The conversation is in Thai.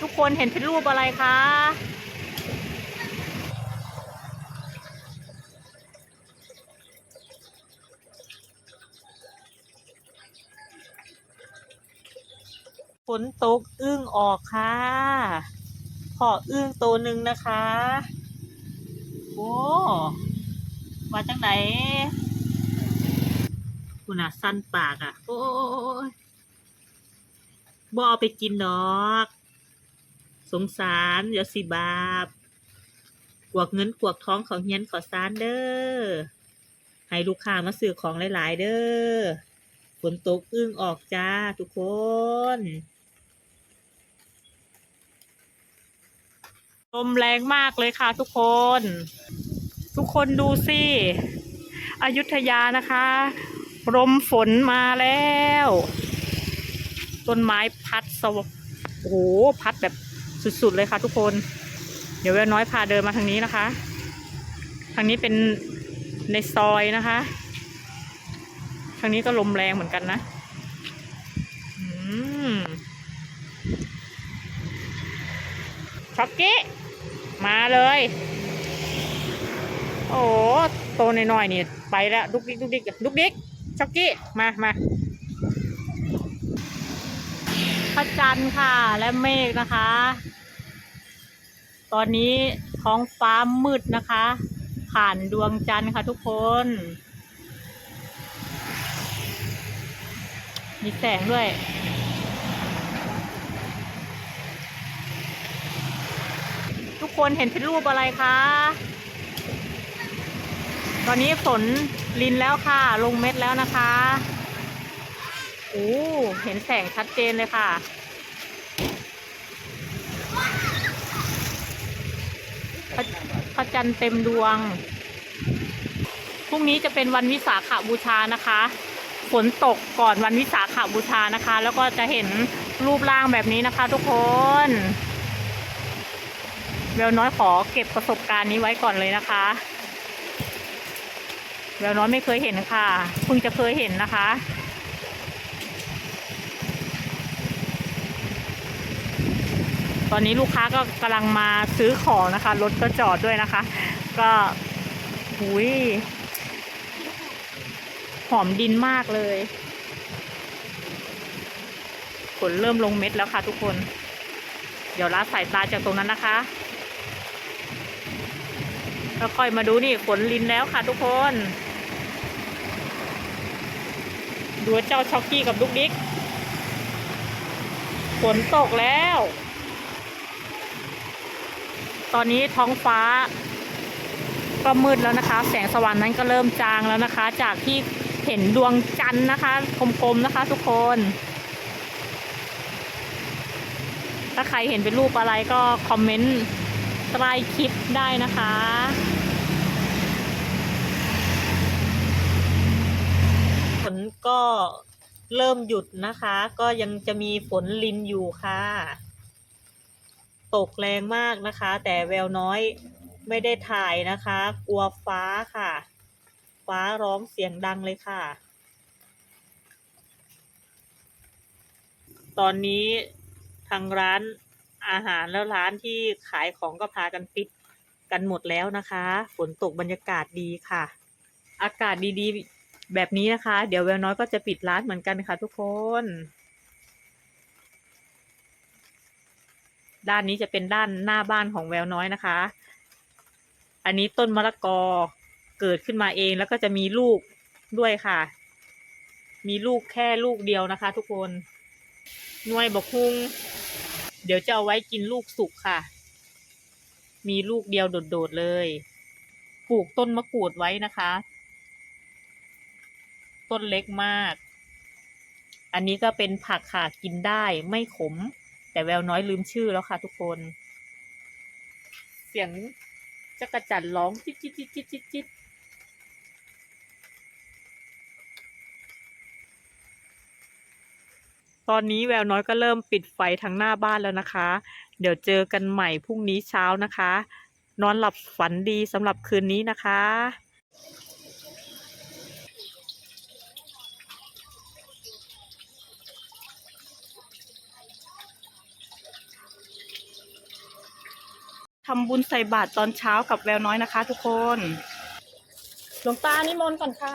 ทุกคนเห็นเป็นรูปอะไรคะฝนตกอึ้งออกค่ะพออึ้งตัวหนึ่งนะคะ โอ้ มาจากไหนคุณอะสั้นปากอะโอ้ยบ่เอาไปกินดอก สงสารเดี๋ยวสิบาปกวกเงินกวกท้องของเฮียนขอซานเด้อให้ลูกค้ามาซื้อของหลาย ๆ เด้อฝนตกอึ้งออกจ้าทุกคนลมแรงมากเลยค่ะทุกคน ทุกคนดูสิอยุธยานะคะลมฝนมาแล้ว ต้นไม้พัดสวโอ้โหพัดแบบ สุดๆเลยค่ะทุกคน เดี๋ยวแววน้อยพาเดินมาทางนี้นะคะ ทางนี้เป็นในซอยนะคะ ทางนี้ก็ลมแรงเหมือนกันนะอช็อกกี้มาเลย โอ้โหโตหน่อยๆนี่ ไปแล้วดุกดิกดุกดิกดุกดิกช็อกกี้มามาพ ระจันทร์ค่ะ และเมฆนะคะ ตอนนี้ท้องฟ้ามืดนะคะ ผ่านดวงจันทร์ค่ะทุกคน มีแสงด้วยทุกคนเห็นเป็นรูปอะไรคะ ตอนนี้ฝนลินแล้วค่ะ ลงเม็ดแล้วนะคะ โอ้ เห็นแสงชัดเจนเลยค่ะพระพระจันทร์เต็มดวง พรุ่งนี้จะเป็นวันวิสาขบูชานะคะ ฝนตกก่อนวันวิสาขบูชานะคะ แล้วก็จะเห็นรูปร่างแบบนี้นะคะ ทุกคนแววน้อยขอเก็บประสบการณ์นี้ไว้ก่อนเลยนะคะแววน้อยไม่เคยเห็นค่ะ เพิ่งจะเคยเห็นนะคะ ตอนนี้ลูกค้าก็กำลังมาซื้อของนะคะ รถก็จอดด้วยนะคะ ก็หุยหอมดินมากเลยฝนเริ่มลงเม็ดแล้วค่ะทุกคน เดี๋ยวละสายตาจากตรงนั้นนะคะแล้วค่อยมาดูนี่ฝนลินแล้วค่ะทุกคน ดูเจ้าช็อกกี้กับลูกดิ๊กฝนตกแล้ว ตอนนี้ท้องฟ้า ก็มืดแล้วนะคะ แสงสว่างนั้นก็เริ่มจางแล้วนะคะ จากที่เห็นดวงจันทร์นะคะกลมๆนะคะทุกคน ถ้าใครเห็นเป็นรูปอะไรก็คอมเมนต์ใต้คลิปได้นะคะฝนก็เริ่มหยุดนะคะ ก็ยังจะมีฝนลินอยู่ค่ะ ตกแรงมากนะคะ แต่แววน้อยไม่ได้ถ่ายนะคะ กลัวฟ้าค่ะ ฟ้าร้องเสียงดังเลยค่ะ ตอนนี้ทางร้านอาหารแล้วร้านที่ขายของก็พากันปิดกันหมดแล้วนะคะ ฝนตกบรรยากาศดีค่ะ อากาศดีๆ แบบนี้นะคะ เดี๋ยวแววน้อยก็จะปิดร้านเหมือนกันค่ะทุกคน ด้านนี้จะเป็นด้านหน้าบ้านของแววน้อยนะคะ อันนี้ต้นมะละกอเกิดขึ้นมาเองแล้วก็จะมีลูกด้วยค่ะ มีลูกแค่ลูกเดียวนะคะ ทุกคนน่วยบกคุง เดี๋ยวจะเอาไว้กินลูกสุกค่ะ มีลูกเดียวโดดๆเลย ปลูกต้นมะกรูดไว้นะคะ ต้นเล็กมาก อันนี้ก็เป็นผักค่ะกินได้ไม่ขม แต่แววน้อยลืมชื่อแล้วค่ะทุกคน เสียงจักระจันร้องจิ๊ดจิ๊ดจิ๊ดจิ๊ดจิ๊ดจิ๊ดตอนนี้แววน้อยก็เริ่มปิดไฟทางหน้าบ้านแล้วนะคะ เดี๋ยวเจอกันใหม่พรุ่งนี้เช้านะคะ นอนหลับฝันดีสำหรับคืนนี้นะคะ ทำบุญใส่บาตรตอนเช้ากับแววน้อยนะคะ ทุกคน หลวงตานิมนต์ก่อนค่ะ